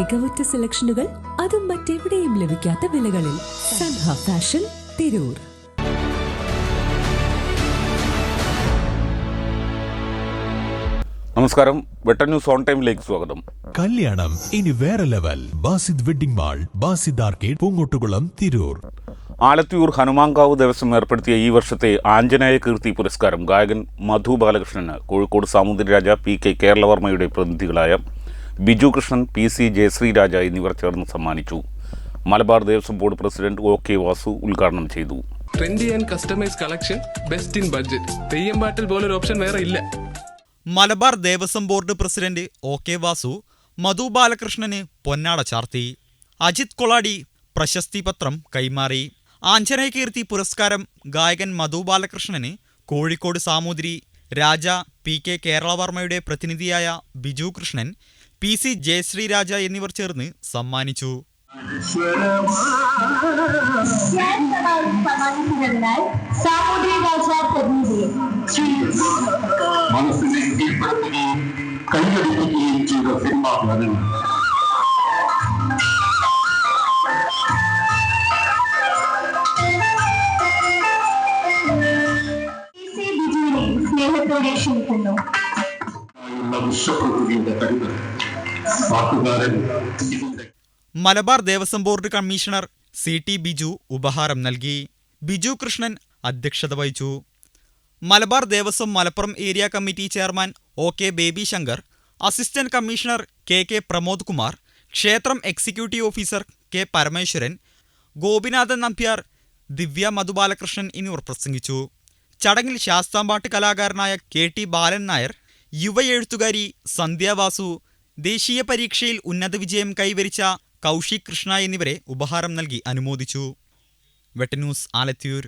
മികവുറ്റ സെലക്ഷനുകൾ അതും മറ്റെവിടെയും ലഭിക്കാത്ത വിലകളിൽ സൻഹ ഫാഷൻ തിരൂർ. നമസ്കാരം. വെട്ടൻ ന്യൂസ് ഓൺ ടൈമിലേക്ക് സ്വാഗതം. കല്യാണം ഇനി വേറെ level. Basid wedding mall Basid arcade Poongottukulam Tirur. Alathiyur Hanumankavu Devaswom ഏർപ്പെടുത്തിയ ഈ വർഷത്തെ ആഞ്ജനേയ കീർത്തി പുരസ്കാരം ഗായകൻ മധു ബാലകൃഷ്ണന് കോഴിക്കോട് സാമൂതിരി രാജ പി കെ കേരളവർമ്മയുടെ പ്രതിനിധികളായ ബിജു കൃഷ്ണൻ പി സി ജയശ്രീരാജ എന്നിവർ ചേർന്ന് സമ്മാനിച്ചു. Malabar Devaswom board president O K Vasu ഉദ്ഘാടനം ചെയ്തു. Trendy and customise collection best in budget Theyyam പാട്ടിൽ പോലൊരു ഓപ്ഷൻ വേറെ ഇല്ല. Malabar Devaswom board president O K Vasu Madhu ബാലകൃഷ്ണന് പൊന്നാട ചാർത്തി അജിത് കൊളാടി പ്രശസ്തി പത്രം കൈമാറി ആഞ്ജനേയകീർത്തി പുരസ്കാരം ഗായകൻ മധു ബാലകൃഷ്ണന് കോഴിക്കോട് സാമൂതിരി രാജ പി കെ കേരളവർമ്മയുടെ പ്രതിനിധിയായ ബിജു കൃഷ്ണൻ പി സി ജയശ്രീരാജ എന്നിവർ ചേർന്ന് സമ്മാനിച്ചു. മനസ്സിനെ കീഴ്പ്പെടുത്തുകയും കൈയടിക്കുകയും ചെയ്ത സിനിമാ സ്നേഹത്തോടെ ക്ഷണിക്കുന്നു. വിശ്വപ്രകൃതിയുടെ കരുതൽ. Malabar Devaswom board commissioner C T Biju ഉപഹാരം നൽകി. ബിജു കൃഷ്ണൻ അധ്യക്ഷത വഹിച്ചു. Malabar Devaswom Malappuram area committee chairman O K Baby Shankar assistant commissioner K K Pramod Kumar ക്ഷേത്രം executive officer K Parameswaran Gopinathan Nambiar Divya Madhubalakrishnan എന്നിവർ പ്രസംഗിച്ചു. ചടങ്ങിൽ ശാസ്താംപാട്ട് കലാകാരനായ കെ ടി ബാലൻ നായർ യുവ എഴുത്തുകാരി സന്ധ്യ വാസു ദേശീയ പരീക്ഷയിൽ ഉന്നത വിജയം കൈവരിച്ച കൗശിക് കൃഷ്ണ എന്നിവരെ ഉപഹാരം നൽകി അനുമോദിച്ചു. വെട്ടന്യൂസ് ആലത്തിയൂർ